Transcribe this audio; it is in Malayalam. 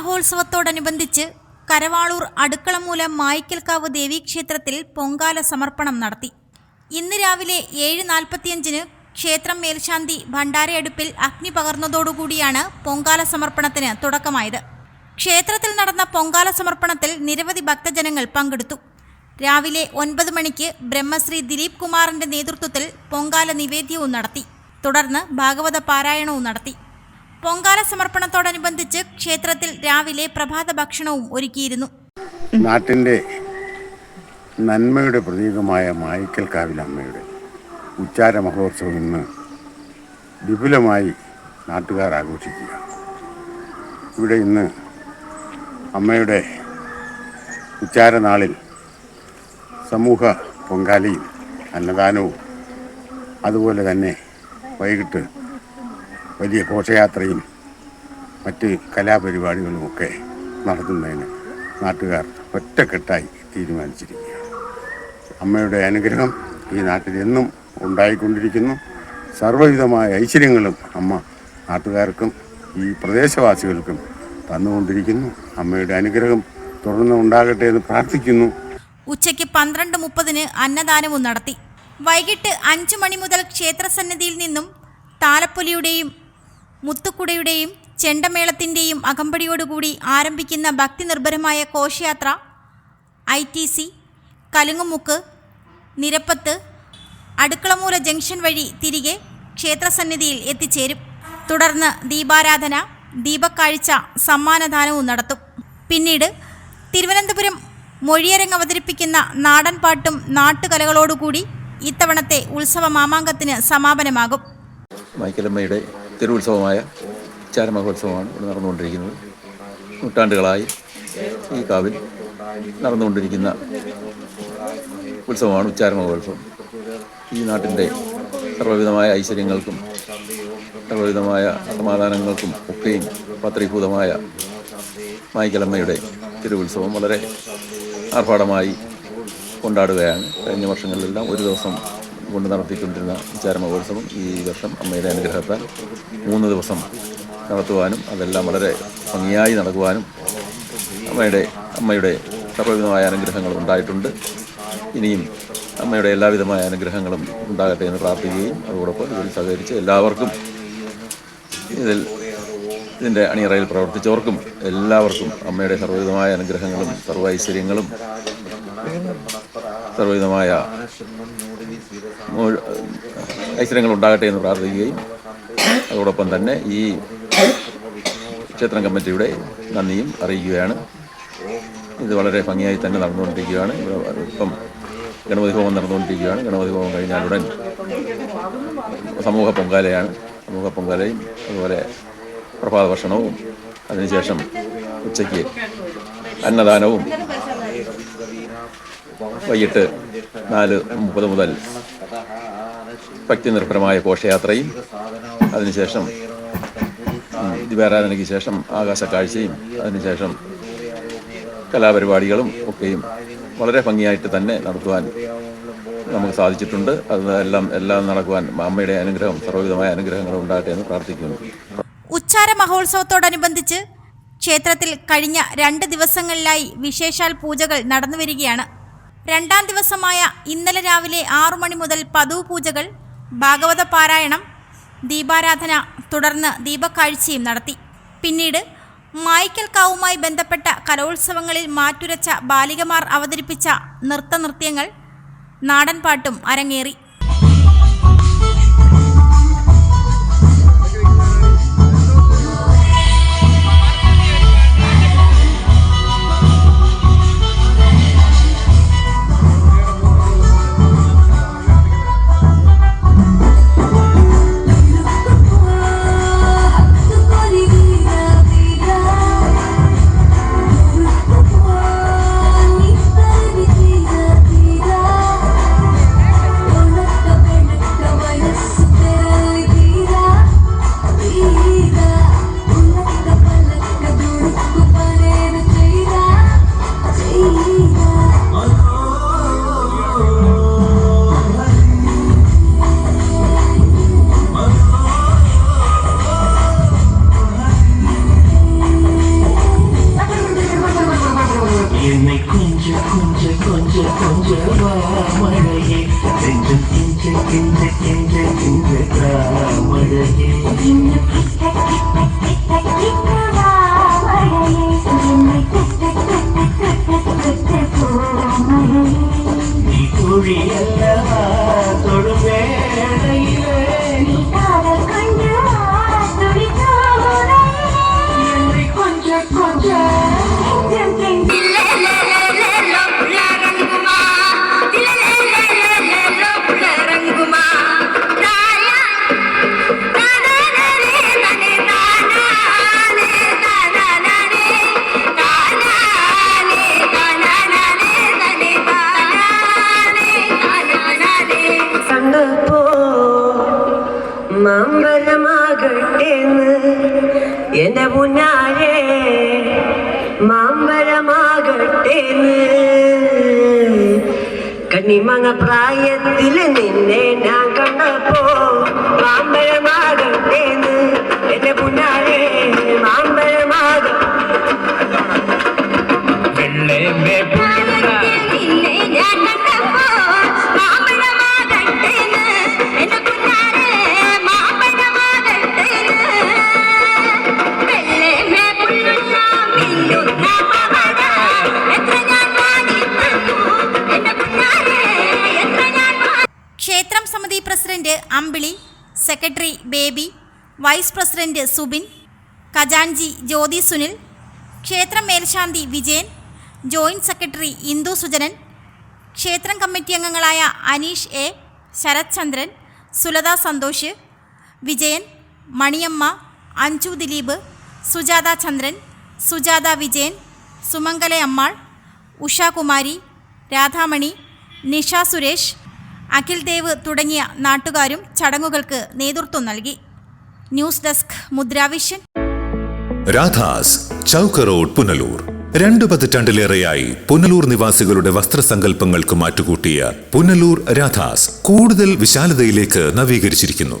മഹോത്സവത്തോടനുബന്ധിച്ച് കരവാളൂർ അടുക്കളമൂലം മായിക്കൽക്കാവ് ദേവീക്ഷേത്രത്തിൽ പൊങ്കാല സമർപ്പണം നടത്തി. ഇന്ന് രാവിലെ ഏഴ് നാൽപ്പത്തിയഞ്ചിന് ക്ഷേത്രം മേൽശാന്തി ഭണ്ഡാരയടുപ്പിൽ അഗ്നി പകർന്നതോടുകൂടിയാണ് പൊങ്കാല സമർപ്പണത്തിന് തുടക്കമായത്. ക്ഷേത്രത്തിൽ നടന്ന പൊങ്കാല സമർപ്പണത്തിൽ നിരവധി ഭക്തജനങ്ങൾ പങ്കെടുത്തു. രാവിലെ ഒൻപത് മണിക്ക് ബ്രഹ്മശ്രീ ദിലീപ് കുമാറിന്റെ നേതൃത്വത്തിൽ പൊങ്കാല നിവേദ്യവും നടത്തി. തുടർന്ന് ഭാഗവത പാരായണവും നടത്തി. പൊങ്കാല സമർപ്പണത്തോടനുബന്ധിച്ച് ക്ഷേത്രത്തിൽ രാവിലെ പ്രഭാത ഭക്ഷണവും ഒരുക്കിയിരുന്നു. നാട്ടിന്റെ നന്മയുടെ പ്രതീകമായ മായിക്കൽ കാവിലമ്മയുടെ ഉച്ചാര മഹോത്സവം ഇന്ന് വിപുലമായി നാട്ടുകാർ ആഘോഷിക്കുക. ഇവിടെ ഇന്ന് അമ്മയുടെ ഉച്ചാര നാളിൽ സമൂഹ പൊങ്കാലയും അന്നദാനവും അതുപോലെ തന്നെ വൈകിട്ട് വലിയ ഘോഷയാത്രയും മറ്റ് കലാപരിപാടികളുമൊക്കെ നടത്തുന്നതിന് നാട്ടുകാർ ഒറ്റക്കെട്ടായി തീരുമാനിച്ചിരിക്കുകയാണ്. അമ്മയുടെ അനുഗ്രഹം ഈ നാട്ടിൽ എന്നും ഉണ്ടായിക്കൊണ്ടിരിക്കുന്നു. സർവവിധമായ ഐശ്വര്യങ്ങളും അമ്മ നാട്ടുകാർക്കും ഈ പ്രദേശവാസികൾക്കും തന്നുകൊണ്ടിരിക്കുന്നു. അമ്മയുടെ അനുഗ്രഹം തുടർന്ന് ഉണ്ടാകട്ടെ എന്ന് പ്രാർത്ഥിക്കുന്നു. ഉച്ചയ്ക്ക് പന്ത്രണ്ട് മുപ്പതിന് അന്നദാനവും നടത്തി. വൈകിട്ട് അഞ്ചു മണി മുതൽ ക്ഷേത്രസന്നിധിയിൽ നിന്നും താലപ്പൊലിയുടെയും മുത്തുക്കുടയുടെയും ചെണ്ടമേളത്തിന്റെയും അകമ്പടിയോടുകൂടി ആരംഭിക്കുന്ന ഭക്തി നിർഭരമായ കോശയാത്ര I T C Kalungumukku Nirappath Adukkalamoola junction വഴി തിരികെ ക്ഷേത്രസന്നിധിയിൽ എത്തിച്ചേരും. തുടർന്ന് ദീപാരാധന ദീപക്കാഴ്ച സമ്മാനദാനവും നടത്തും. പിന്നീട് തിരുവനന്തപുരം മൊഴിയരങ്ങ് അവതരിപ്പിക്കുന്ന നാടൻപാട്ടും നാട്ടുകലകളോടുകൂടി ഇത്തവണത്തെ ഉത്സവ മാമാങ്കത്തിന് സമാപനമാകും. മൈക്കലമ്മയുടെ തിരുവുത്സവമായ ചാരമഹോത്സവമാണ് ഇവിടെ നടന്നുകൊണ്ടിരിക്കുന്നത്. നൂറ്റാണ്ടുകളായി ഈ കാവിൽ നടന്നുകൊണ്ടിരിക്കുന്ന ഉത്സവമാണ് ഉച്ചാരമഹോത്സവം. ഈ നാട്ടിന്റെ സർവവിധമായ ഐശ്വര്യങ്ങൾക്കും സർവവിധമായ സമാധാനങ്ങൾക്കും ഒക്കെയും പത്രീഭൂതമായ മായിക്കലമ്മയുടെ തിരുവുത്സവം വളരെ ആർഭാടമായി കൊണ്ടാടുകയാണ്. കഴിഞ്ഞ വർഷങ്ങളിലെല്ലാം ഒരു ദിവസം കൊണ്ട് നടത്തിക്കൊണ്ടിരുന്ന വിചാരമഹോത്സവം ഈ വർഷം അമ്മയുടെ അനുഗ്രഹത്താൽ മൂന്ന് ദിവസം നടത്തുവാനും അതെല്ലാം വളരെ ഭംഗിയായി നടക്കുവാനും അമ്മയുടെ അമ്മയുടെ സർവവിധമായ അനുഗ്രഹങ്ങൾ ഉണ്ടായിട്ടുണ്ട്. ഇനിയും അമ്മയുടെ എല്ലാവിധമായ അനുഗ്രഹങ്ങളും ഉണ്ടാകട്ടെ എന്ന് പ്രാർത്ഥിക്കുകയും അതോടൊപ്പം ഇതിൽ സഹകരിച്ച് എല്ലാവർക്കും ഇതിൽ ഇതിന്റെ അണിയറയിൽ പ്രവർത്തിച്ചവർക്കും എല്ലാവർക്കും അമ്മയുടെ സർവവിധമായ അനുഗ്രഹങ്ങളും സർവ ഐശ്വര്യങ്ങളും സർവവിധമായ ഐശ്വര്യങ്ങൾ ഉണ്ടാകട്ടെ എന്ന് പ്രാർത്ഥിക്കുകയും അതോടൊപ്പം തന്നെ ഈ ക്ഷേത്രം കമ്മിറ്റിയുടെ നന്ദിയും അറിയിക്കുകയാണ്. ഇത് വളരെ ഭംഗിയായി തന്നെ നടന്നുകൊണ്ടിരിക്കുകയാണ്. ഇപ്പം ഗണപതി ഹോമം നടന്നുകൊണ്ടിരിക്കുകയാണ്. ഗണപതി ഹോമം കഴിഞ്ഞാലുടൻ സമൂഹ പൊങ്കാലയാണ്. സമൂഹ പൊങ്കാലയും അതുപോലെ പ്രഭാത ഭക്ഷണവും. അതിനുശേഷം ഉച്ചയ്ക്ക് അന്നദാനവും വൈകിട്ട് നാല് മുപ്പത് മുതൽ ഭക്തി നിർഭരമായ ഘോഷയാത്രയും അതിനുശേഷം ദിവാരാധനയ്ക്ക് ശേഷം ആകാശ കാഴ്ചയും അതിനുശേഷം കലാപരിപാടികളും ഒക്കെയും വളരെ ഭംഗിയായിട്ട് തന്നെ നടത്തുവാൻ നമുക്ക് സാധിച്ചിട്ടുണ്ട്. അത് എല്ലാം എല്ലാം നടക്കുവാൻ അമ്മയുടെ അനുഗ്രഹം സർവവിധമായ അനുഗ്രഹങ്ങളും ഉണ്ടാകട്ടെ എന്ന് പ്രാർത്ഥിക്കുന്നു. ഉച്ചാര മഹോത്സവത്തോടനുബന്ധിച്ച് ക്ഷേത്രത്തിൽ കഴിഞ്ഞ രണ്ട് ദിവസങ്ങളിലായി വിശേഷാൽ പൂജകൾ നടന്നുവരികയാണ് രണ്ടാം ദിവസമായ ഇന്നലെ രാവിലെ ആറു മണി മുതൽ പതിവ് പൂജകൾ ഭാഗവത പാരായണം ദീപാരാധന തുടർന്ന് ദീപക്കാഴ്ചയും നടത്തി. പിന്നീട് മായ്ക്കൽ കാവുമായി ബന്ധപ്പെട്ട കലോത്സവങ്ങളിൽ മാറ്റുരച്ച ബാലികമാർ അവതരിപ്പിച്ച നൃത്തനൃത്യങ്ങൾ നാടൻപാട്ടും അരങ്ങേറി. Yeah. കണ്ണിമങ്ങ പ്രായത്തിൽ നിന്നെ ഞാൻ കണ്ടപ്പോ മാമ്പഴമാകട്ടേന്ന് എന്റെ മുന്നാരെ മാമ്പരമാക വെള്ളേമേ Ambili secretary Baby vice president Subin ഖജാൻജി Jyothi Sunil ക്ഷേത്രം മേൽശാന്തി വിജയൻ ജോയിന്റ് സെക്രട്ടറി ഇന്ദു സുജനൻ ക്ഷേത്രം കമ്മിറ്റി അംഗങ്ങളായ അനീഷ് എ ശരത് ചന്ദ്രൻ സുലത സന്തോഷ് വിജയൻ മണിയമ്മ അഞ്ചു ദിലീപ് സുജാത ചന്ദ്രൻ സുജാത വിജയൻ സുമംഗല അമ്മാൾ ഉഷാകുമാരി രാധാമണി നിഷ സുരേഷ് അഖിൽ ദേവ് തുടങ്ങിയ നാട്ടുകാരും ചടങ്ങുകൾക്ക് നേതൃത്വം നൽകി. News desk Mudra Vision. Radhas chowk road Punalur. രണ്ടു പതിറ്റാണ്ടിലേറെയായി പുനലൂർ നിവാസികളുടെ വസ്ത്രസങ്കല്പങ്ങൾക്ക് മാറ്റുകൂട്ടിയ പുനലൂർ രാധാസ് കൂടുതൽ വിശാലതയിലേക്ക് നവീകരിച്ചിരിക്കുന്നു.